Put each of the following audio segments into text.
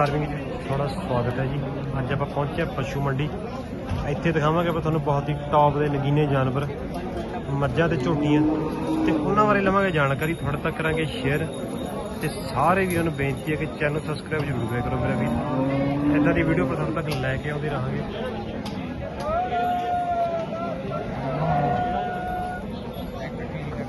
Farming ਜੀ ਤੁਹਾਡਾ ਸਵਾਗਤ ਹੈ ਜੀ। ਅੱਜ ਆਪਾਂ ਪਹੁੰਚੇ ਪਸ਼ੂ ਮੰਡੀ। ਇੱਥੇ ਦਿਖਾਵਾਂਗੇ ਆਪਾਂ ਤੁਹਾਨੂੰ ਬਹੁਤ ਹੀ ਟੌਪ ਦੇ ਨਗੀਨੇ ਜਾਨਵਰ, ਮੱਝਾਂ ਤੇ ਝੋਟੀਆਂ। ਤੇ ਉਹਨਾਂ ਬਾਰੇ ਲਵਾਂਗੇ ਜਾਣਕਾਰੀ, ਤੁਹਾਡੇ ਤੱਕ ਕਰਾਂਗੇ ਸ਼ੇਅਰ ਤੇ ਸਾਰੇ ਵੀਰਾਂ ਨੂੰ ਬੇਨਤੀ ਹੈ ਕਿ ਚੈਨਲ ਸਬਸਕ੍ਰਾਈਬ ਜ਼ਰੂਰ ਕਰਿਆ ਕਰੋ ਮੇਰਾ ਵੀਰ। ਇਦਾਂ ਦੀ ਵੀਡੀਓ ਤੁਹਾਡੇ ਤੱਕ ਲੈ ਕੇ ਆਉਂਦੇ ਰਹਾਂਗੇ।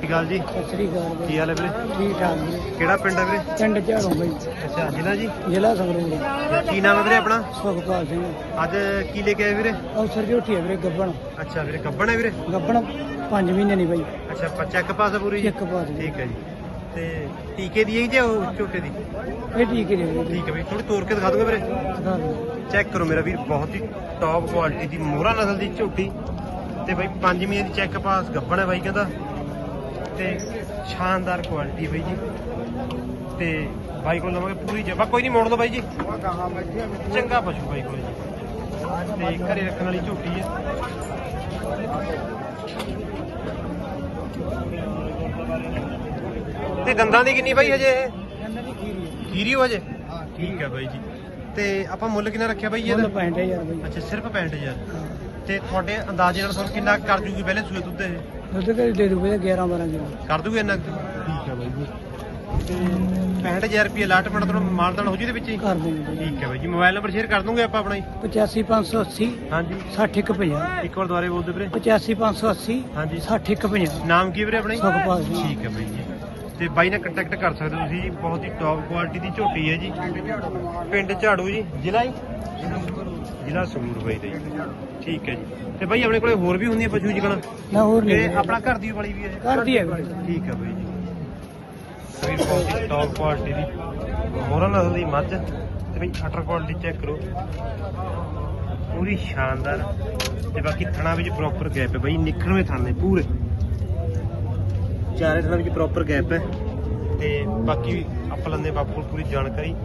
ਸ਼੍ਰੀ ਅਕਾਲ ਜੀ। ਸਤਿ ਸ੍ਰੀ ਅਕਾਲ ਕੀ ਹਾਲ ਹੈ ਵੀਰੇ? ਠੀਕ ਠਾਕ ਜੀ। ਕਿਹੜਾ ਪਿੰਡ ਹੈ ਵੀਰੇ? ਪਿੰਡ ਝਾੜੋ ਬਈ। ਅੱਛਾ ਜ਼ਿਲ੍ਹਾ ਜੀ? ਜ਼ਿਲ੍ਹਾ ਸੰਗਰੂਰ ਕੀ ਨਾਮ ਹੈ ਵੀਰੇ ਆਪਣਾ? ਸੁਖਪਾਲ ਸਿੰਘ। ਅੱਜ ਕੀ ਲੈ ਕੇ ਆਏ ਵੀਰੇ? ਅਫਸਰ ਦੀ ਉੱਠੀ ਹੈ ਵੀਰੇ ਗੱਬਣ। ਅੱਛਾ ਵੀਰੇ ਕੱਬਣ ਹੈ ਵੀਰੇ? ਗੱਬਣ 5 ਮਹੀਨੇ ਨਹੀਂ ਬਈ। ਅੱਛਾ ਪਰ ਚੈੱਕ ਪਾਸ ਆ ਪੂਰੀ ਜੀ? ਪਾਸ ਜੀ। ਠੀਕ ਹੈ ਜੀ। ਤੇ ਟੀਕੇ ਦੀ ਹੈ ਜੀ ਉਹ ਝੋਟੇ ਦੀ? ਇਹ ਠੀਕ ਹੀ ਰਹੇ ਠੀਕ ਹੈ ਵੀ ਥੋੜੀ ਤੋੜ ਕੇ ਦਿਖਾ ਦੋਗੇ ਵੀਰੇ। ਚੈੱਕ ਕਰੋ ਮੇਰਾ ਵੀਰ ਬਹੁਤ ਹੀ ਟੌਪ ਕੁਆਲਿਟੀ ਦੀ ਮੋਹਰਾ ਨਸਲ ਦੀ ਝੋਟੀ। ਤੇ ਬਾਈ 5 ਮਹੀਨੇ ਦੀ ਚੈੱਕ ਪਾਸ ਗੱਬਣ ਹੈ ਬਾਈ ਕਹਿੰਦਾ। ਤੇ ਸ਼ਾਨਦਾਰ ਕੁਆਲਿਟੀ ਬਾਈ ਜੀ। ਤੇ ਬਾਈ ਕੋਲ ਲਵਾਂਗੇ ਪੂਰੀ ਜਬਾ ਕੋਈ ਨਹੀਂ ਮੋੜ ਦੋ ਬਾਈ ਜੀ। ਚੰਗਾ ਪਸ਼ੂ ਬਾਈ ਕੋਲ ਜੀ। ਤੇ ਘਰੇ ਰੱਖਣ ਵਾਲੀ ਝੋਟੀ ਹੈ ਤੇ ਦੰਦਾਂ ਦੀ ਕਿੰਨੀ ਬਾਈ ਹਜੇ ਇਹ? ਖੀਰੀ ਹੋ ਹਜੇ? ਠੀਕ ਹੈ ਬਾਈ ਜੀ। ਤੇ ਆਪਾਂ ਮੁੱਲ ਕਿੰਨਾ ਰੱਖਿਆ ਬਾਈ ਇਹਦਾ? 65000 ਬਈ। ਅੱਛਾ ਸਿਰਫ 65000 ਤੇ ਤੁਹਾਡੇ ਅੰਦਾਜ਼ੇ ਨਾਲ ਤੁਹਾਨੂੰ ਕਿੰਨਾ ਕਰ ਜੂਗੀ ਪਹਿਲੇ ਸੂਏ ਦੁੱਧ ਇਹ? ਦੁੱਧ ਕੇ ਦੇ ਦੂਗੇ 11 12 ਕਿਲੋ। ਕਰ ਦੂਗੇ ਇੰਨਾ ਕੁ? ਠੀਕ ਹੈ ਬਾਈ ਜੀ। ਤੇ 65000 ਰੁਪਏ ਅਲਾਟਮੈਂਟ ਤੁਹਾਨੂੰ ਮਾਲਦਾਨ ਹੋ ਜੂ ਦੇ ਵਿੱਚ ਹੀ? ਕਰ ਦੇਂਗੇ ਬਈ ਠੀਕ ਹੈ ਬਾਈ ਜੀ ਮੋਬਾਈਲ ਨੰਬਰ ਸ਼ੇਅਰ ਕਰ ਦੂੰਗੇ ਆਪਾਂ ਆਪਣਾ ਹੀ? 85580 ਹਾਂਜੀ। 6150 ਇੱਕ ਵਾਰ ਦੁਬਾਰੇ ਬੋਲ ਦਿਓ ਵੀਰੇ 85580 ਹਾਂਜੀ। 6150 ਨਾਮ ਕੀ ਵੀਰੇ ਆਪਣਾ ਜੀ? ਸੁਖਪਾਲ ਸਿੰਘ। ਠੀਕ ਹੈ ਬਾਈ ਜੀ। ਤੇ ਬਾਈ ਨਾਲ ਕੰਟੈਕਟ ਕਰ ਸਕਦੇ ਹੋ ਤੁਸੀਂ ਬਹੁਤ ਹੀ ਟੌਪ ਕੁਆਲਿਟੀ ਦੀ ਝੋਟੀ ਹੈ ਜੀ। ਪਿੰਡ ਝਾੜੂ ਜੀ ਜ਼ਿਲ੍ਹਾ ਹੀ ਜ਼ਿਲ੍ਹਾ ਸੰਗਰੂਰ ਬਾਈ ਦਾ ਜੀ। ਠੀਕ ਹੈ ਜੀ। ਤੇ ਬਾਈ ਆਪਣੇ ਕੋਲੇ ਹੋਰ ਵੀ ਹੁੰਦੀਆਂ ਪਸ਼ੂ ਜਿਕਣਾ ਨਾ ਹੋਰ ਤੇ ਨਹੀਂ ਆਪਣਾ ਘਰ ਦੀ ਵਾਲੀ ਵੀ ਹੈ ਕਰਦੀ ਹੈ ਬਈ। ਠੀਕ ਹੈ ਬਾਈ ਜੀ। ਸਹੀ ਬਹੁਤ ਹੀ ਟੌਪ ਕੁਆਲਿਟੀ ਦੀ। ਮੋਹਰਾ ਨਸਲ ਦੀ ਮੱਝ। ਤੇ ਬਈ ਅਟਰ ਕੁਆਲਿਟੀ ਚੈੱਕ ਕਰੋ। ਪੂਰੀ ਸ਼ਾਨਦਾਰ। ਤੇ ਬਾਕੀ ਥਣਾ ਵਿੱਚ ਪ੍ਰੋਪਰ ਗੈਪ ਹੈ ਬਾਈ। ਨਿਖਰਵੇਂ ਥਣ ਨੇ ਪੂਰੇ। ਚਾਰੇ ਥਣਾ ਵਿੱਚ ਪ੍ਰੋਪਰ ਗੈਪ ਹੈ। ਤੇ ਬਾਕੀ ਆਪਾਂ ਲੰਦੇ ਬਾਪੂ ਕੋਲ ਪੂਰੀ ਜਾਣਕਾਰੀ।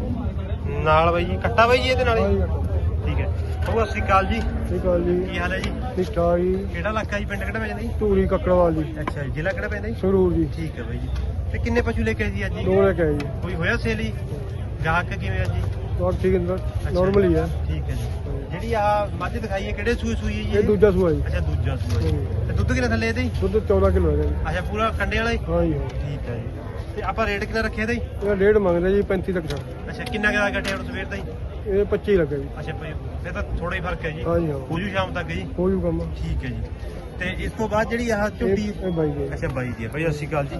ਨਾਲ ਬਾਈ ਜੀ ਕੱਟਾ ਬਾਈ ਜੀ ਇਹਦੇ ਨਾਲ ਹੀ? ਠੀਕ ਹੈ। ਉਹ ਸਤਿ ਸ਼੍ਰੀ ਅਕਾਲ ਜੀ। ਠੀਕ ਜੀ। ਕੀ ਹਾਲ ਹੈ ਜੀ? ਠੀਕ ਠਾਕ ਜੀ। ਕਿਹੜਾ ਇਲਾਕਾ ਜੀ ਪਿੰਡ ਕਿਹੜਾ ਪੈਂਦਾ ਜੀ? ਧੂਰੀ ਕੱਕੜਵਾਲ ਜੀ। ਅੱਛਾ ਜੀ ਜ਼ਿਲ੍ਹਾ ਕਿਹੜਾ ਪੈਂਦਾ ਜੀ? ਸਰੂਰ ਜੀ। ਠੀਕ ਹੈ ਬਾਈ ਜੀ। ਤੇ ਕਿੰਨੇ ਪਸ਼ੂ ਲੈ ਕੇ ਆਏ ਜੀ ਅੱਜ ਜੀ? ਲੈ ਕੇ ਆਏ ਜੀ। ਕੋਈ ਹੋਇਆ ਸੇਲ ਜੀ? ਗਾਹਕ ਕਿਵੇਂ ਆ ਜੀ? ਬਹੁਤ ਠੀਕ ਅੰਦਰ normal ਹੀ ਹੈ। ਠੀਕ ਹੈ ਜੀ। ਜਿਹੜੀ ਆ ਮੱਝ ਦਿਖਾਈ ਹੈ ਕਿਹੜੇ ਸੂਏ ਸੂਈ ਹੈ ਜੀ ਇਹ ਦੂਜਾ ਸੂਆ ਜੀ। ਅੱਛਾ ਦੂਜਾ ਸੂਆ ਜੀ। ਤੇ ਦੁੱਧ ਕਿੰਨਾ ਥੱਲੇ ਇਹਦੇ? ਜੀ? ਦੁੱਧ 14 ਕਿਲੋ ਹੈ ਜੀ ਅੱਛਾ ਪੂਰਾ ਕੰਡੇ ਵਾਲਾ ਹੀ? ਹਾਂ ਜੀ ਠੀਕ ਹੈ ਜੀ। ਤੇ ਆਪਾਂ ਰੇਟ ਕਿੰਨਾ ਰੱਖਿਆ ਇਹਦਾ ਜੀ? ਇਹਦਾ ਡੇਢ ਮੰਗਦੇ ਜੀ 35 ਤੱਕ ਛੱਡ ਅੱਛਾ ਕਿੰਨਾ ਕਿਦਾ ਕੱਟਿਆ ਹੁਣ ਸਵੇਰ ਦਾ ਜੀ? ਇਹ 25 ਲੱਗਾ ਜੀ। ਅੱਛਾ ਭਾਈ ਫਿਰ ਤਾਂ ਥੋੜਾ ਹੀ ਫ਼ਰਕ ਹੈ ਜੀ। ਹਾਂ ਜੀ ਹਾਂ। ਹੋ ਜੂ ਸ਼ਾਮ ਤੱਕ ਜੀ? ਹੋ ਜੂ ਕੰਮ ਠੀਕ ਹੈ ਜੀ। ਤੇ ਇਸ ਤੋਂ ਬਾਅਦ ਜਿਹੜੀ ਆਹ ਝੋਟੀ ਇਹ ਬਾਈ ਜੀ ਅੱਛਾ ਬਾਈ ਹੈ। ਭਾਈ ਸਤਿ ਸ਼੍ਰੀ ਅਕਾਲ ਜੀ।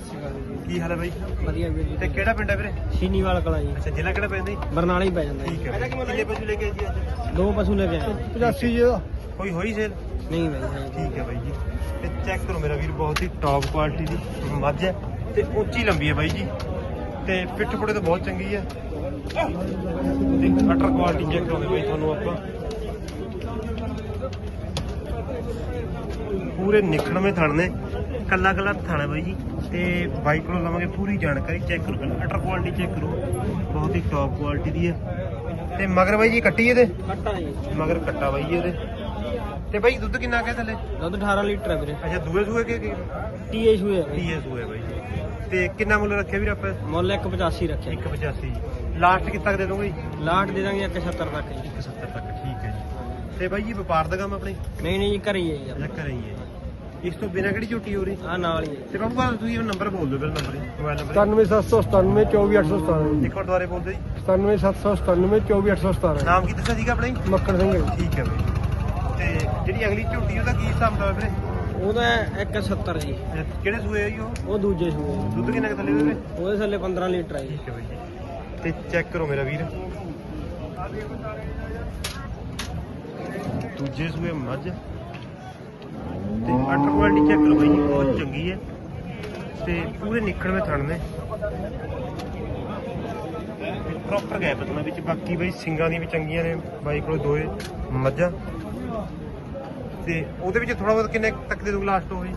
ਕੀ ਹਾਲ ਹੈ ਬਾਈ? ਵਧੀਆ ਵੀਰ ਤੇ ਕਿਹੜਾ ਪਿੰਡ ਹੈ ਵੀਰੇ? ਸ਼ੀਨੀਵਾਲ ਕਲਾ ਜੀ। ਅੱਛਾ ਜ਼ਿਲ੍ਹਾ ਕਿਹੜਾ ਪੈਂਦਾ ਜੀ? ਬਰਨਾਲਾ ਹੀ ਪੈ ਜਾਂਦਾ ਠੀਕ ਹੈ ਕਿੰਨੇ ਪਸ਼ੂ ਲੈ ਕੇ ਆਏ ਜੀ ਅੱਜ? ਦੋ ਪਸ਼ੂ ਲੈ ਕੇ ਆਏ 85 ਜੀ ਦਾ। ਕੋਈ ਹੋਈ ਸੇਲ ਨਹੀਂ ਬਾਈ ਠੀਕ ਹੈ ਬਾਈ ਜੀ। ਤੇ ਚੈੱਕ ਕਰੋ ਮੇਰਾ ਵੀਰ ਬਹੁਤ ਹੀ ਟੌਪ ਕੁਆਲਿਟੀ ਦੀ ਮੱਝ ਹੈ ਤੇ ਉੱਚੀ ਲੰਬੀ ਹੈ ਬਾਈ ਜੀ। ਤੇ ਪਿੱਠ ਪੁੜੇ ਤਾਂ ਬਹੁਤ ਚੰਗੀ ਹੈ। ਤੇ ਅਟਰ ਕੁਆਲਿਟੀ ਚੈੱਕ ਕਰਾਉਂਦੇ ਬਾਈ ਤੁਹਾਨੂੰ ਆਪਾਂ। ਪੂਰੇ ਨਿਖੜਵੇਂ ਥਣ ਨੇ। ਕੱਲਾ ਕੱਲਾ ਥਣ ਹੈ ਬਾਈ ਜੀ। ਤੇ ਬਾਈ ਕੋਲੋਂ ਲਵਾਂਗੇ ਪੂਰੀ ਜਾਣਕਾਰੀ ਚੈੱਕ ਕਰੋ ਅਟਰ ਕੁਆਲਿਟੀ ਚੈੱਕ ਕਰੋ। ਬਹੁਤ ਹੀ ਟੌਪ ਕੁਆਲਿਟੀ ਦੀ ਹੈ। ਤੇ ਮਗਰ ਬਾਈ ਜੀ ਕੱਟੀ ਇਹਦੇ? ਕੱਟਾ ਜੀ। ਮਗਰ ਕੱਟਾ ਬਾਈ ਜੀ ਇਹਦੇ। ਤੇ ਬਾਈ ਦੁੱਧ ਕਿੰਨਾ ਕਿਆ ਥੱਲੇ? ਦੁੱਧ 18 ਲੀਟਰ ਹੈ ਵੀਰੇ। ਅੱਛਾ ਦੂਏ ਸੂਏ ਕੇ ਟੀਏ ਸ਼ੂਏ ਟੀਐਸ ਹੋਇਆ ਬਾਈ। ਜੀ ਤੇ ਕਿੰਨਾ ਮੁੱਲ ਰੱਖਿਆ ਵੀਰ ਆਪਾਂ? ਮੁੱਲ 185 ਰੱਖਿਆ। 185 ਲਾਸਟ ਤੱਕ ਦੇ ਦੋਗੇ ਜੀ? ਲਾਟ ਦੇ ਦਾਂਗੇ 170 ਤੱਕ ਜੀ। 170 ਤੱਕ ਠੀਕ ਹੈ ਜੀ। ਤੇ ਬਾਈ ਜੀ ਵਪਾਰ ਦਾ ਕੰਮ ਆਪਣੇ? ਨਹੀਂ ਨਹੀਂ ਜੀ ਘਰੇ ਹੀ ਹੈ ਜੀ ਅੱਛਾ ਘਰੇ ਹੀ ਹੈ ਜੀ। ਇਸ ਤੋਂ ਬਿਨਾਂ ਕਿਹੜੀ ਝੋਟੀ ਹੋ ਰਹੀ ਆ ਨਾਲ ਹੀ ਹੈ। ਤੇ ਬਾਬੂ ਬਾ ਤੁਸੀਂ ਇਹ ਨੰਬਰ ਬੋਲ ਦਿਓ ਫਿਰ ਨੰਬਰ ਮੋਬਾਈਲ ਨੰਬਰ। 97797 24817 ਇੱਕ ਵਾਰ ਦੁਬਾਰੇ ਬੋਲ ਦਿਓ ਜੀ 97797 24817 ਨਾਮ ਕੀ ਦੱਸਿਆ ਸੀਗਾ ਆਪਣਾ ਜੀ? ਮੱਕੜ ਸਿੰਘ ਹੈ ਜੀ। ਠੀਕ ਹੈ ਬਾਈ। ਤੇ ਜਿਹੜੀ ਅਗਲੀ ਝੋਟੀ ਉਹਦਾ ਕੀ ਹਿਸਾਬ ਦਾ ਵੀਰੇ? ਉਹਦਾ 170 ਜੀ। ਇਹ ਕਿਹੜੇ ਸੂਏ ਆ ਜੀ ਉਹ? ਉਹ ਦੂਜੇ ਸੂਏ ਦੁੱਧ ਕਿੰਨਾ ਕੁ ਥੱਲੇ ਵੀਰੇ? ਉਹਦੇ ਥੱਲੇ 15 ਲੀਟਰ ਹੈ ਜੀ। ਠੀਕ ਹੈ ਬਾਈ ਜੀ। ਤੇ ਚੈੱਕ ਕਰੋ ਮੇਰਾ ਵੀਰ। ਦੂਜੇ ਸੂਏ ਮੱਝ। ਤੇ ਅੰਡਰ ਕੁਆਲਿਟੀ ਚੈੱਕ ਕਰੋ ਬਾਈ ਜੀ ਬਹੁਤ ਚੰਗੀ ਹੈ। ਤੇ ਪੂਰੇ ਨਿਕੜਵੇਂ ਥਣ ਨੇ। ਪ੍ਰੋਪਰ ਗੈਪ ਤੁਹਾਨੂੰ ਵਿੱਚ। ਬਾਕੀ ਬਾਈ ਸਿੰਗਾਂ ਦੀ ਵੀ ਚੰਗੀਆਂ ਨੇ ਬਾਈ ਕੋਲ ਦੋਏ ਮੱਝਾਂ। ਤੇ ਉਹਦੇ ਵਿੱਚ ਥੋੜਾ ਬਹੁਤ ਕਿੰਨੇ ਤੱਕ ਦੇ ਦੂਗਾ ਲਾਸਟ ਹੋਈ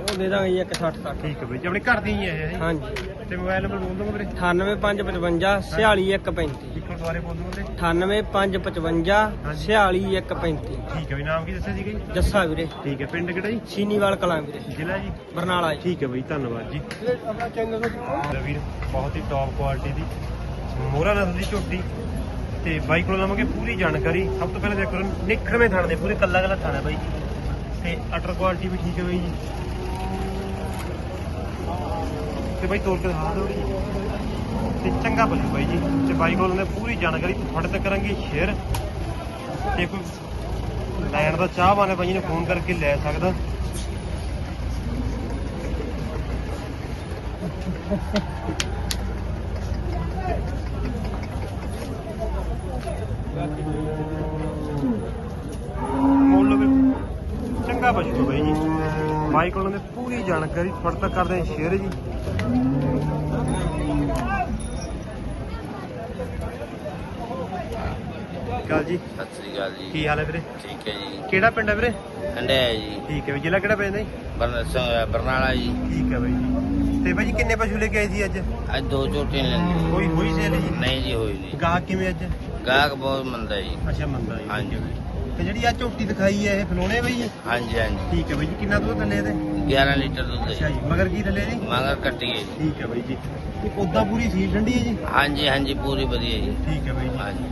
ਉਹ ਦੇ ਦਾਂਗੇ ਜੀ 160 ਤੱਕ। ਠੀਕ ਹੈ ਬਾਈ ਜੀ ਆਪਣੇ ਘਰ ਦੀ ਹੀ ਹੈ ਇਹ ਹਾਂਜੀ। ਤੇ ਮੋਬਾਈਲ ਨੰਬਰ ਬੋਲ ਦਵਾਂ ਵੀਰੇ। 98555 46135 ਇੱਕ ਵਾਰ ਦੁਬਾਰੇ ਬੋਲ ਵੀਰੇ। 98555 46135 ਠੀਕ ਹੈ ਵੀ ਨਾਮ ਕੀ ਦੱਸਿਆ ਸੀਗਾ ਜੀ? ਜੱਸਾ ਵੀਰੇ। ਠੀਕ ਹੈ ਪਿੰਡ ਕਿਹੜਾ ਜੀ? ਸ਼ੀਨੀਵਾਲ ਕਲਾਂ ਵੀਰੇ। ਜ਼ਿਲ੍ਹਾ ਜੀ? ਬਰਨਾਲਾ ਜੀ। ਠੀਕ ਹੈ ਬਈ ਧੰਨਵਾਦ ਜੀ। ਆਪਣਾ ਚੈਨਲ ਵੀਰ ਬਹੁਤ ਹੀ ਟੌਪ ਕੁਆਲਿਟੀ ਦੀ। ਮੋਹਰਾ ਨਸਲ ਦੀ ਝੋਟੀ। ਤੇ ਬਾਈ ਕੋਲ ਲਵਾਂਗੇ ਪੂਰੀ ਜਾਣਕਾਰੀ। ਸਭ ਤੋਂ ਪਹਿਲਾਂ ਦੇਖੋ ਨਿਖੜਵੇਂ ਥਾਣੇ ਦੇ, ਪੂਰੇ ਕੱਲਾ ਕੱਲਾ ਥਾਣਾ ਬਾਈ। ਤੇ ਅਟਰ ਕੁਆਲਿਟੀ ਵੀ ਠੀਕ ਹੈ ਬਾਈ ਜੀ। ਤੇ ਬਾਈ ਤੋੜ ਕੇ ਦਿਖਾ ਦਿਓ ਤੇ ਚੰਗਾ ਬਲੂ ਬਾਈ ਜੀ। ਤੇ ਬਾਈ ਕੋਲ ਉਹਨੇ ਪੂਰੀ ਜਾਣਕਾਰੀ, ਤੁਹਾਡੇ ਤੱਕ ਕਰਾਂਗੇ ਸ਼ੇਅਰ ਤੇ ਕੋਈ ਲੈਣ ਦਾ ਚਾਹਵਾਨ ਹੈ ਬਾਈ ਨੇ ਫੋਨ ਕਰਕੇ ਲੈ ਸਕਦਾ। ਮੁੱਲ ਵੀ। ਚੰਗਾ ਬਚੂਗਾ ਬਾਈ ਜੀ। ਬਾਈ ਕੋਲ ਉਹਨੇ ਪੂਰੀ ਜਾਣਕਾਰੀ ਤੱਕ ਕਰਦੇ ਸ਼ੇਅਰ ਜੀ। ਕਾਲ ਜੀ। ਸਤਿ ਸ੍ਰੀ ਅਕਾਲ ਜੀ। ਕੀ ਹਾਲ ਹੈ ਵੀਰੇ? ਠੀਕ ਹੈ ਜੀ। ਕਿਹੜਾ ਪਿੰਡ ਹੈ ਵੀਰੇ? ਹੰਡਿਆ ਜੀ। ਠੀਕ ਹੈ ਵੀ ਜ਼ਿਲ੍ਹਾ ਕਿਹੜਾ ਪੈਂਦਾ ਜੀ? ਬਰਨਾਲਾ ਜੀ। ਠੀਕ ਹੈ ਬਾਈ ਜੀ। ਤੇ ਬਾਈ ਜੀ ਕਿੰਨੇ ਪਸ਼ੂ ਲੈ ਕੇ ਆਏ ਸੀ ਅੱਜ? ਅੱਜ ਦੋ ਝੋਟੇ ਲੈਂਦੇ। ਕੋਈ ਹੋਈ ਸੇਲ ਜੀ? ਨਹੀਂ ਜੀ ਹੋਈ ਨਹੀਂ। ਗਾਹਕ ਕਿਵੇਂ ਅੱਜ? ਗਾਹਕ ਬਹੁਤ ਮੰਦਾ ਜੀ। ਅੱਛਾ ਮੰਦਾ ਜੀ ਹਾਂਜੀ। ਤੇ ਜਿਹੜੀ ਆ ਝੋਟੀ ਦਿਖਾਈ ਹੈ ਇਹ ਫਲੋਣੇ ਬਾਈ ਹਾਂਜੀ ਹਾਂਜੀ। ਠੀਕ ਹੈ ਬਾਈ ਜੀ ਕਿੰਨਾ ਦੁੱਧ ਥੱਲੇ ਇਹਦੇ? 11 ਲੀਟਰ ਦੁੱਧ ਅੱਛਾ ਜੀ ਮਗਰ ਕੀ ਥੱਲੇ ਜੀ ਮਗਰ ਕੱਟੀਏ ਜੀ। ਠੀਕ ਹੈ ਬਾਈ ਜੀ। ਤੇ ਉਦਾਂ ਪੂਰੀ ਸੀਲ ਠੰਡੀ ਹੈ ਜੀ? ਹਾਂਜੀ ਹਾਂਜੀ ਪੂਰੀ ਵਧੀਆ ਜੀ। ਠੀਕ ਹੈ ਬਾਈ ਜੀ। ਹਾਂਜੀ।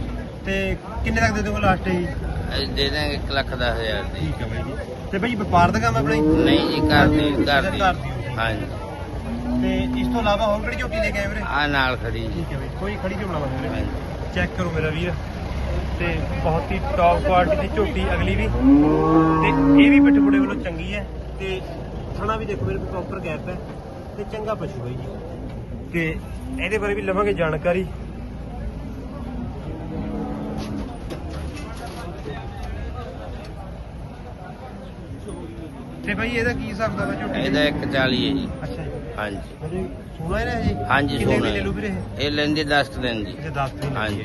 ਤੇ ਕਿੰਨੇ ਤੱਕ ਦੇ ਦੋਗੇ ਲਾਸਟ ਜੀ? ਅਸੀਂ ਦੇ ਦਾਂਗੇ 1 ਲੱਖ ਦਸ ਹਜ਼ਾਰ ਦੀ। ਠੀਕ ਹੈ ਬਾਈ ਜੀ। ਤੇ ਬਾਈ ਵਪਾਰ ਦਾ ਕੰਮ ਆਪਣਾ ਜੀ? ਨਹੀਂ ਜੀ ਦੀ। ਘਰ ਦੀ। ਹਾਂਜੀ। ਤੇ ਇਸ ਤੋਂ ਇਲਾਵਾ ਹੋਰ ਕਿਹੜੀ ਝੋਟੀ ਲੈ ਕੇ ਆਏ ਵੀਰੇ? ਆ ਨਾਲ ਖੜੀ ਜੀ। ਠੀਕ ਹੈ ਬਾਈ ਕੋਈ ਖੜੀ ਝੋਲਾ ਵਾ ਵੀਰੇ। ਚੈੱਕ ਕਰੋ ਮੇਰਾ ਵੀਰ। ਤੇ ਬਹੁਤ ਹੀ ਟੌਪ ਕੁਆਲਿਟੀ ਦੀ ਝੋਟੀ ਅਗਲੀ ਵੀ। ਤੇ ਇਹ ਵੀ ਪਿੱਠ ਬੁੜੇ ਵੱਲੋਂ ਚੰਗੀ ਹੈ। ਤੇ ਥਣਾ ਵੀ ਦੇਖੋ ਮੇਰੇ ਕੋਲ ਪ੍ਰੋਪਰ ਗੈਪ ਹੈ। ਤੇ ਚੰਗਾ ਪਸ਼ੂ ਹੈ ਜੀ। ਤੇ ਇਹਦੇ ਬਾਰੇ ਵੀ ਲਵਾਂਗੇ ਜਾਣਕਾਰੀ। ਤੇ ਭਾਈ ਇਹਦਾ ਕੀ ਹਿਸਾਬ ਦਾ ਝੋਟੀ ਇਹਦਾ 140 ਹੈ ਜੀ। ਅੱਛਾ। ਹਾਂਜੀ। ਹਜੇ ਹੈ ਨਾ ਜੀ? ਹਾਂਜੀ ਕਿੰਨੇ ਲੂ ਵੀਰੇ ਇਹ? ਇਹ ਲੈਂਦੇ 10 ਦਿਨ ਜੀ। ਅੱਛਾ 10 ਦਿਨ ਹਾਂਜੀ।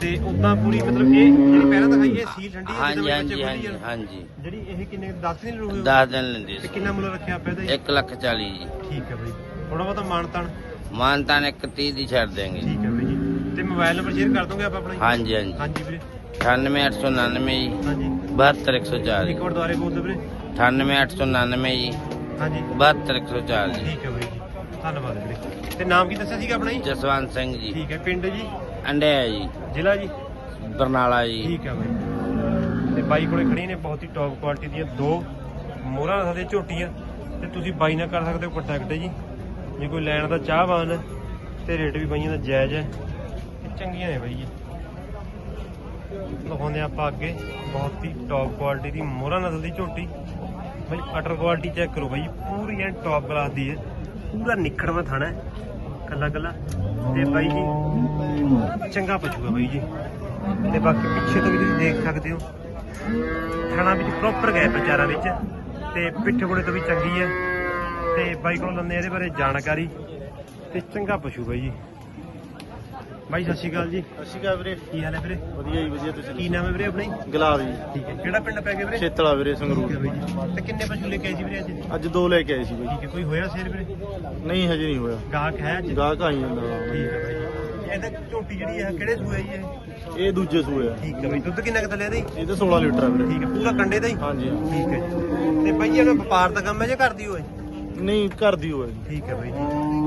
ਤੇ ਉਦਾਂ ਪੂਰੀ ਮਤਲਬ ਇਹ ਜਿਹੜੀ ਪਹਿਲਾਂ ਦਿਖਾਈ ਇਹ ਸੀਲ ਠੰਡੀ ਹੈ ਹਾਂਜੀ ਜਿਹਦੇ ਹਾਂਜੀ ਵਿੱਚ ਹਾਂਜੀ ਬੱਚੇ ਹਾਂਜੀ। ਜਿਹੜੀ ਇਹ ਕਿੰਨੇ 10 ਦਿਨ ਲੂ 10 ਦਿਨ ਲੈਂਦੇ ਤੇ ਸੀ। ਕਿੰਨਾ ਮੁੱਲ ਰੱਖਿਆ ਆਪਾਂ ਇਹਦਾ ਜੀ? 1 ਲੱਖ 40 ਜੀ। ਠੀਕ ਹੈ ਬਾਈ। ਥੋੜਾ ਬਹੁਤਾ ਮਾਨਤਾਨ ਮਾਨਤਾਨ ਇੱਕ 30 ਦੀ ਛੱਡ ਦੇਂਗੇ ਠੀਕ ਹੈ ਬਾਈ ਜੀ। ਤੇ ਮੋਬਾਈਲ ਨੰਬਰ ਸ਼ੇਅਰ ਕਰ ਦੋਗੇ ਆਪਾਂ ਆਪਣਾ ਜੀ? ਹਾਂਜੀ ਹਾਂਜੀ। ਹਾਂਜੀ ਵੀਰੇ। 98899 ਜੀ। ਹਾਂਜੀ। 72104 ਇੱਕ ਵਾਰ ਦੁਬਾਰੇ ਬੋਲ ਦਿਓ ਵੀਰੇ। 98899 ਜੀ। ਹਾਂਜੀ। 72104 ਜੀ ਠੀਕ ਹੈ ਬਾਈ ਜੀ। ਧੰਨਵਾਦ ਵੀਰੇ ਤੇ ਨਾਮ ਕੀ ਦੱਸਿਆ ਸੀਗਾ ਆਪਣਾ ਜੀ? ਜਸਵੰਤ ਸਿੰਘ ਜੀ। ਠੀਕ ਹੈ ਪਿੰਡ ਜੀ? ਅੰਡਿਆ ਜੀ। ਜ਼ਿਲ੍ਹਾ ਜੀ? ਬਰਨਾਲਾ ਜੀ। ਠੀਕ ਹੈ ਬਾਈ ਤੇ ਬਾਈ ਕੋਲੇ ਖੜੀਆਂ ਨੇ ਬਹੁਤ ਹੀ ਟੌਪ ਕੁਆਲਿਟੀ ਦੀਆਂ ਦੋ ਮੋਹਰਾਂ ਨਸਲ ਦੀਆਂ ਝੋਟੀਆਂ। ਤੇ ਤੁਸੀਂ ਬਾਈ ਨਾਲ ਕਰ ਸਕਦੇ ਹੋ ਕੰਟੈਕਟ ਜੀ। ਜੇ ਕੋਈ ਲੈਣ ਦਾ ਚਾਹਵਾਨ ਤੇ ਰੇਟ ਵੀ ਬਾਈਆਂ ਦਾ ਜਾਇਜ਼ ਹੈ। ਤੇ ਚੰਗੀਆਂ ਨੇ ਬਾਈ ਜੀ। ਹਾਂ ਆਪਾਂ ਅੱਗੇ। ਬਹੁਤ ਹੀ ਟੌਪ ਕੁਆਲਿਟੀ ਦੀ ਮੋਹਰਾਂ ਨਸਲ ਦੀ ਝੋਟੀ। ਬਾਈ ਅਟਰ ਕੁਆਲਿਟੀ ਚੈੱਕ ਕਰੋ ਬਾਈ ਪੂਰੀ ਐਨ ਟੌਪ ਕਲਾਸ ਦੀ ਹੈ। ਪੂਰਾ ਨਿਖੜਵਾ ਥਾਣਾ ਹੈ, ਕੱਲਾ ਕੱਲਾ। ਤੇ ਬਾਈ ਜੀ, ਚੰਗਾ ਪਛੂਗਾ ਬਾਈ ਜੀ। ਤੇ ਬਾਕੀ ਪਿੱਛੇ ਤੋਂ ਵੀ ਤੁਸੀਂ ਦੇਖ ਸਕਦੇ ਹੋ। ਥਾਣਾ ਵਿੱਚ ਪ੍ਰੋਪਰ ਗਏ ਵਿਚਾਰਾਂ ਵਿੱਚ। ਤੇ ਪਿੱਠ ਕੋਲੇ ਤੋਂ ਵੀ ਚੰਗੀ ਹੈ। ਤੇ ਬਾਈ ਕੋਲ ਲੰਨੇ ਇਹਦੇ ਬਾਰੇ ਜਾਣਕਾਰੀ। ਤੇ ਚੰਗਾ ਪਸ਼ੂ ਬਾਈ ਜੀ। ਬਾਈ ਸਤਿ ਸ਼੍ਰੀ ਅਕਾਲ ਜੀ। ਸਤਿ ਸ਼੍ਰੀ ਅਕਾਲ ਵੀਰੇ। ਕੀ ਹਾਲ ਹੈ ਵੀਰੇ? ਵਧੀਆ ਜੀ ਵਧੀਆ ਤੁਸੀਂ ਕੀ ਨਾਮ ਹੈ ਵੀਰੇ ਆਪਣਾ ਜੀ? ਗੁਲਾਬ ਜੀ। ਠੀਕ ਹੈ। ਕਿਹੜਾ ਪਿੰਡ ਪੈ ਗਿਆ ਵੀਰੇ? ਛੇਤਲਾ ਵੀਰੇ ਸੰਗਰੂਰ। ਤੇ ਕਿੰਨੇ ਪਸ਼ੂ ਲੈ ਕੇ ਆਏ ਸੀ ਵੀਰੇ ਅੱਜ? ਅੱਜ ਦੋ ਲੈ ਕੇ ਆਏ ਸੀ ਬਾਈ। ਠੀਕ ਹੈ ਕੋਈ ਹੋਇਆ ਸੇਲ ਵੀਰੇ? ਨਹੀਂ ਹਜੇ ਨਹੀਂ ਹੋਇਆ। ਗਾਹਕ ਹੈ ਅੱਜ? ਗਾਹਕ ਆਈ ਜਾਂਦਾ। ਠੀਕ ਹੈ ਬਾਈ ਇਹਦਾ ਝੋਟੀ ਜਿਹੜੀ ਹੈ ਕਿਹੜੇ ਸੂਏ ਜੀ ਇਹ? ਇਹ ਦੂਜੇ ਸੂਏ ਆ। ਠੀਕ ਹੈ ਬਾਈ ਦੁੱਧ ਕਿੰਨਾ ਕੁ ਥੱਲੇ ਇਹਦਾ ਜੀ ਇਹਦੇ 16 ਲੀਟਰ ਆ ਵੀਰੇ। ਠੀਕ ਹੈ ਪੂਰਾ ਕੰਡੇ ਦਾ ਹੀ? ਹਾਂਜੀ। ਠੀਕ ਹੈ ਤੇ ਬਾਈ ਇਹਨਾਂ ਵਪਾਰ ਦਾ ਕੰਮ ਹੈ ਜਾਂ ਕਰਦੀ ਹੋਏ? ਨਹੀਂ ਘਰ ਦੀ ਹੋਇਆ ਜੀ ਠੀਕ ਹੈ ਬਾਈ ਜੀ।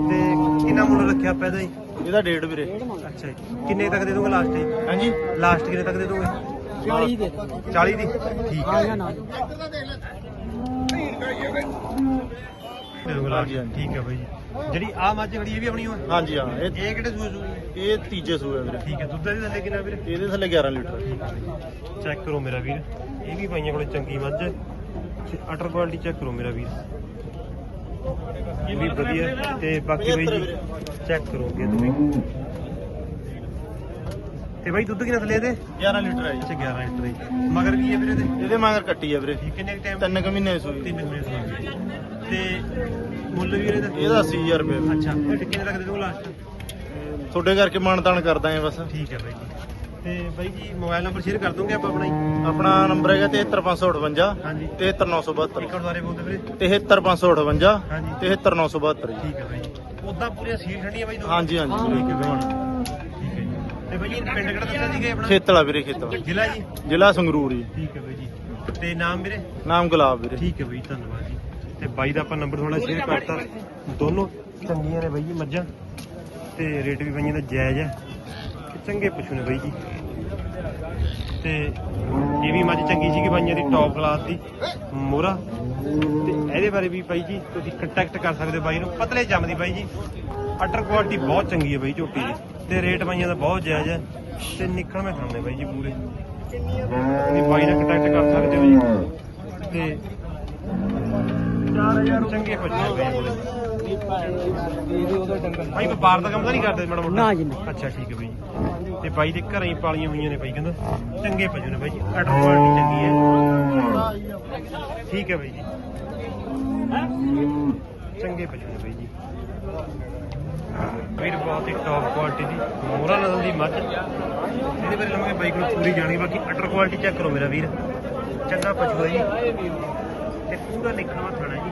ਤੇ ਕਿੰਨਾ ਮੁੱਲ ਰੱਖਿਆ ਇਹਦਾ ਜੀ? ਇਹਦਾ ਡੇਢ ਵੀਰੇ। ਅੱਛਾ ਜੀ। ਕਿੰਨੇ ਤੱਕ ਦੇ ਦੋਗੇ ਲਾਸਟ ਜੀ? ਹਾਂਜੀ। ਲਾਸਟ ਕਿੰਨੇ ਤੱਕ ਦੇ ਦੋਗੇ? 40 ਦੇ। 40 ਦੀ। ਠੀਕ ਹੈ। ਨਾ ਦੇ ਦੋਗੇ। ਠੀਕ ਹੈ ਬਾਈ ਜਿਹੜੀ ਆ ਮੱਝ ਖੜੀ ਇਹ ਵੀ ਆਪਣੀ ਹੋਏ ਹਾਂਜੀ ਹਾਂ। ਇਹ ਇਹ ਕਿਹੜੇ ਸੂਏ ਸੂਏ ਇਹ ਤੀਜੇ ਸੂਏ ਵੀਰੇ। ਠੀਕ ਹੈ। ਦੁੱਧ ਦੇ ਥੱਲੇ ਕਿੰਨਾ ਵੀਰੇ? ਇਹਦੇ ਥੱਲੇ 11 ਲੀਟਰ। ਚੈੱਕ ਕਰੋ ਮੇਰਾ ਵੀਰ। ਇਹ ਵੀ ਪਾਈਆਂ ਕੋਲੇ ਚੰਗੀ ਮੱਝ ਅਟਰ ਕੁਆਲਿਟੀ ਚੈੱਕ ਕਰੋ ਮੇਰਾ ਵੀਰ। ਵੀ ਵਧੀਆ ਹੈ ਤੇ ਬਾਕੀ ਬਾਈ ਜੀ ਚੈੱਕ ਕਰੋ ਅੱਗੇ ਤੁਸੀਂ। ਤੇ ਬਾਈ ਦੁੱਧ ਕਿੰਨਾ ਥੱਲੇ ਇਹਦੇ? 11 ਲੀਟਰ ਹੈ ਜੀ। ਅੱਛਾ 11 ਲੀਟਰ ਹੈ ਮਗਰ ਕੀ ਹੈ ਵੀਰੇ ਇਹਦੇ? ਇਹਦੇ ਮਗਰ ਕੱਟੀ ਆ ਵੀਰੇ। ਕਿੰਨੇ ਟਾਈਮ ਤਿੰਨ ਕੁ ਮਹੀਨੇ ਦੀ ਸੂਈ ਤਿੰਨ ਮਹੀਨੇ ਦੀ ਹੋਈ। ਤੇ ਮੁੱਲ ਵੀ ਇਹਦਾ? ਇਹਦਾ 80000 ਰੁਪਏ। ਅੱਛਾ ਤੇ ਕਿੰਨੇ ਤੱਕ ਦੇ ਲਾਸਟ ਤੁਹਾਡੇ ਕਰਕੇ ਮਾਨਤਾਨ ਕਰਦਾ ਆ ਬਸ। ਠੀਕ ਹੈ ਬਾਈ ਜੀ। ਤੇ ਬਾਈ ਜੀ ਮੋਬਾਈਲ ਨੰਬਰ ਸ਼ੇਅਰ ਕਰ ਦੋਗੇ ਆਪਾਂ ਆਪਣਾ ਹੀ ਆਪਣਾ ਨੰਬਰ ਹੈਗਾ 73558 ਹਾਂਜੀ। 73972 ਇੱਕ ਵਾਰ ਦੁਬਾਰੇ ਬੋਲਦੇ ਵੀਰੇ। 73558 ਹਾਂਜੀ। 73972 ਜੀ। ਠੀਕ ਹੈ ਬਾਈ ਜੀ। ਉਦਾਂ ਪੂਰੀਆਂ ਸੀਲ ਠੰਡੀਆਂ ਬਾਈ ਦੋ? ਹਾਂਜੀ ਹਾਂਜੀ। ਠੀਕ ਹੈ ਬਾਈ ਠੀਕ ਹੈ ਜੀ। ਤੇ ਬਾਈ ਜੀ ਪਿੰਡ ਕਿਹੜਾ ਦੱਸਿਆ ਸੀਗਾ ਆਪਣਾ? ਖੇਤਲਾ ਵੀਰੇ ਖੇਤਲਾ। ਜ਼ਿਲ੍ਹਾ ਜੀ? ਜ਼ਿਲ੍ਹਾ ਸੰਗਰੂਰ ਜੀ। ਠੀਕ ਹੈ ਬਾਈ ਜੀ। ਤੇ ਨਾਮ ਵੀਰੇ? ਨਾਮ ਗੁਲਾਬ ਵੀਰੇ। ਠੀਕ ਹੈ ਬਾਈ ਧੰਨਵਾਦ ਜੀ। ਤੇ ਬਾਈ ਦਾ ਆਪਾਂ ਨੰਬਰ ਥੋੜਾ ਸ਼ੇਅਰ ਕਰਤਾ। ਦੋਨੋਂ ਚੰਗੀਆਂ ਨੇ ਬਾਈ ਜੀ ਮੱਝਾਂ। ਤੇ ਰੇਟ ਵੀ ਬਾਈਆਂ ਦਾ ਜਾਇਜ਼ ਹੈ। ਤੇ ਚੰਗੇ ਪਸ਼ੂ ਨੇ ਬਾਈ ਜੀ। ਤੇ ਇਹ ਵੀ ਮੱਝ ਚੰਗੀ ਸੀਗੀ ਬਾਈਆਂ ਦੀ ਟੌਪ ਕਲਾਸ ਦੀ ਮੋਹਰਾ। ਤੇ ਇਹਦੇ ਬਾਰੇ ਵੀ ਬਾਈ ਜੀ ਤੁਸੀਂ ਕੰਟੈਕਟ ਕਰ ਸਕਦੇ ਹੋ ਬਾਈ ਨੂੰ। ਪਤਲੇ ਜੰਮ ਬਾਈ ਜੀ। ਅਟਰ ਕੁਆਲਿਟੀ ਬਹੁਤ ਚੰਗੀ ਹੈ ਬਾਈ ਝੋਟੀ ਦੀ ਤੇ ਰੇਟ ਬਾਈਆਂ ਦਾ ਬਹੁਤ ਜਾਇਜ਼ ਹੈ। ਤੇ ਨਿਕਲ ਮੈਂ ਖਾਂਦੇ ਬਾਈ ਜੀ ਪੂਰੇ। ਤੁਸੀਂ ਬਾਈ ਨਾਲ ਕੰਟੈਕਟ ਕਰ ਸਕਦੇ ਹੋ ਜੀ। ਤੇ 4000 ਚੰਗੇ ਪੱਜੇ ਬਾਈ ਭਾਈ ਵਪਾਰ ਦਾ ਕੰਮ ਤਾਂ ਨਹੀਂ ਕਰਦੇ ਮਾੜਾ ਮੋਟਾ? ਨਾ ਜੀ, ਨਾ। ਅੱਛਾ ਠੀਕ ਹੈ ਬਾਈ। ਜੀ ਤੇ ਬਾਈ ਦੇ ਘਰਾਂ ਹੀ ਪਾਲੀਆਂ ਹੋਈਆਂ ਨੇ ਬਾਈ ਕਹਿੰਦਾ ਚੰਗੇ ਪਜੂ ਨੇ ਬਾਈ ਜੀ। ਅਟਰ ਕੁਆਲਿਟੀ ਚੰਗੀ ਹੈ। ਠੀਕ ਹੈ ਬਾਈ ਜੀ। ਚੰਗੇ ਪਜੂ ਨੇ ਬਾਈ ਜੀ। ਵੀਰ ਬਹੁਤ ਹੀ ਟੌਪ ਕੁਆਲਿਟੀ ਦੀ ਮੋਹਰਾ ਨਸਲ ਦੀ ਮੱਝ। ਇਹਦੇ ਬਾਰੇ ਲਵਾਂਗੇ ਬਾਈ ਕੋਲ ਪੂਰੀ ਜਾਣੀ। ਬਾਕੀ ਅਟਰ ਕੁਆਲਿਟੀ ਚੈੱਕ ਕਰੋ ਮੇਰਾ ਵੀਰ। ਚੰਗਾ ਪਸ਼ੂ ਹੈ ਜੀ। ਤੇ ਪੂਰਾ ਨਿਕਲਣਾ ਵਾ ਥਾਣਾ ਜੀ।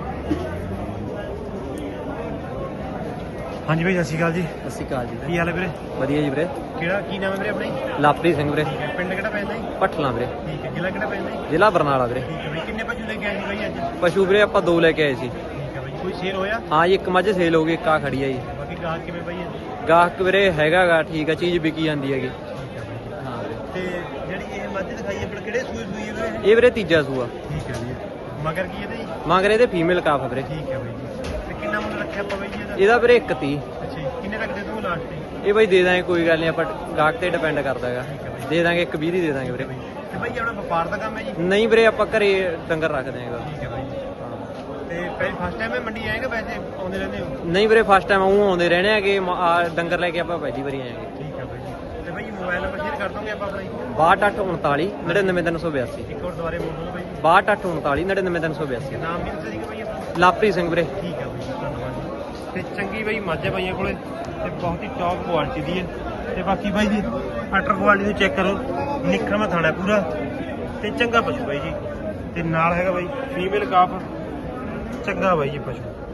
ਹਾਂਜੀ ਬਾਈ ਸਤਿ ਸ਼੍ਰੀ ਅਕਾਲ ਜੀ। ਸਤਿ ਸ਼੍ਰੀ ਅਕਾਲ ਜੀ ਕੀ ਹਾਲ ਹੈ ਵੀਰੇ? ਵਧੀਆ ਜੀ ਵੀਰੇ। ਕਿਹੜਾ ਕੀ ਨਾਮ ਹੈ ਵੀਰੇ ਆਪਣਾ ਲਾਪਰੀ ਸਿੰਘ ਵੀਰੇ। ਹੈ ਪਿੰਡ ਕਿਹੜਾ ਪੈਂਦਾ ਜੀ? ਪਟਲਾ ਵੀਰੇ। ਠੀਕ ਹੈ ਜ਼ਿਲ੍ਹਾ ਕਿਹੜਾ ਪੈਂਦਾ ਜੀ? ਜ਼ਿਲ੍ਹਾ ਬਰਨਾਲਾ ਵੀਰੇ। ਠੀਕ ਹੈ ਕਿੰਨੇ ਪਸ਼ੂ ਲੈ ਕੇ ਆਏ ਜੀ ਬਾਈ ਅੱਜ? ਪਸ਼ੂ ਵੀਰੇ ਆਪਾਂ ਦੋ ਲੈ ਕੇ ਆਏ ਸੀ। ਠੀਕ ਹੈ ਬਾਈ ਕੋਈ ਸ਼ੇਰ ਹੋਇਆ? ਹਾਂ ਜੀ ਇੱਕ ਮੱਝ ਸੇਲ ਹੋ ਗਈ ਇੱਕ ਆ ਖੜੀ ਆ ਜੀ। ਬਾਕੀ ਗਾਹਕ ਕਿਵੇਂ ਅੱਜ? ਗਾਹਕ ਵੀਰੇ ਹੈਗਾਗਾ ਠੀਕ ਆ ਚੀਜ਼ ਵਿਕੀ ਜਾਂਦੀ ਹੈਗੀ। ਠੀਕ ਹੈ ਹਾਂ ਤੇ ਜਿਹੜੀ ਇਹ ਮੱਝ ਦਿਖਾਈ ਆਪਣੇ ਕਿਹੜੇ ਸੂਈ ਸੂਈ ਹੈ ਵੀਰੇ? ਇਹ ਵੀਰੇ ਤੀਜਾ ਸੂਆ। ਠੀਕ ਹੈ ਜੀ। ਮਗਰ ਕੀ ਇਹਦੇ ਮਗਰ ਇਹਦੇ ਫੀਮੇਲ ਕਾਫ ਵੀਰੇ। ਠੀਕ ਹੈ ਰੱਖਿਆ ਆਪਾਂ ਬਾਈ ਜੀ ਇਹਦਾ? ਇਹਦਾ ਵੀਰੇ 31 ਅੱਛਾ ਜੀ ਕਿੰਨੇ ਤੱਕ ਦੇ ਦੂੰਗਾ ਲਾਸਟ ਤੇ? ਇਹ ਬਾਈ ਦੇ ਦਾਂਗੇ ਕੋਈ ਗੱਲ ਨਹੀਂ ਆਪਾਂ ਗਾਹਕ ਤੇ ਡਿਪੈਂਡ ਕਰਦਾ ਹੈਗਾ। ਠੀਕ ਹੈ ਬਾਈ। ਦੇ ਦਾਂਗੇ ਇੱਕ 20 ਦੀ ਦੇ ਦਾਂਗੇ ਵੀਰੇ ਤੇ ਬਾਈ ਆਪਣਾ ਵਪਾਰ ਦਾ ਕੰਮ ਹੈ ਜੀ? ਨਹੀਂ ਵੀਰੇ ਆਪਾਂ ਘਰੇ ਡੰਗਰ ਰੱਖਦੇ ਹੈਗਾ। ਠੀਕ ਹੈ ਬਾਈ। ਜੀ ਤੇ ਪਹਿਲੀ ਫਸਟ ਟਾਈਮ ਹੈ ਮੰਡੀ ਆਏਗਾ ਵੈਸੇ? ਆਉਂਦੇ ਰਹਿੰਦੇ ਹੋ? ਨਹੀਂ ਵੀਰੇ ਫਸਟ ਟਾਈਮ ਉਹ ਆਉਂਦੇ ਰਹਿਣੇ ਹੈਗੇ। ਮ- ਆਹ ਡੰਗਰ ਲੈ ਕੇ ਆਪਾਂ ਪਹਿਲੀ ਵਾਰੀ ਆਏਗੇ ਠੀਕ ਹੈ ਬਾਈ। ਜੀ ਤੇ ਬਾਈ ਮੋਬਾਈਲ ਨੰਬਰ ਸ਼ੇਅਰ ਕਰ ਦੋਗੇ ਆਪਾਂ ਆਪਣਾ ਜੀ? 6239 99382 ਇੱਕ ਹੋਰ ਦੁਬਾਰੇ ਬੋਲ ਦਿਓ ਬਾਈ ਜੀ 6239 99382 ਨਾਮ ਵੀ ਦੱਸੋ ਜੀ ਬਾਈ ਆਪਣਾ? ਲਾਪਰੀ ਸਿੰਘ ਵੀਰੇ। ਠੀਕ ਹੈ। ਤੇ ਚੰਗੀ ਬਾਈ ਮੱਝ ਹੈ ਬਾਈਆਂ ਕੋਲੇ ਤੇ ਬਹੁਤ ਹੀ ਟੌਪ ਕੁਆਲਿਟੀ ਦੀ ਹੈ। ਤੇ ਬਾਕੀ ਬਾਈ ਜੀ ਅਟਰ ਕੁਆਲਿਟੀ ਨੂੰ ਚੈੱਕ ਕਰੋ ਨਿਖਰਮਾ ਥਾਣਾ ਪੂਰਾ। ਤੇ ਚੰਗਾ ਪਸ਼ੂ ਬਾਈ ਜੀ। ਤੇ ਨਾਲ ਹੈਗਾ ਬਾਈ ਫੀਮੇਲ ਕਾਫ ਚੰਗਾ ਬਾਈ ਜੀ ਪਸ਼ੂ।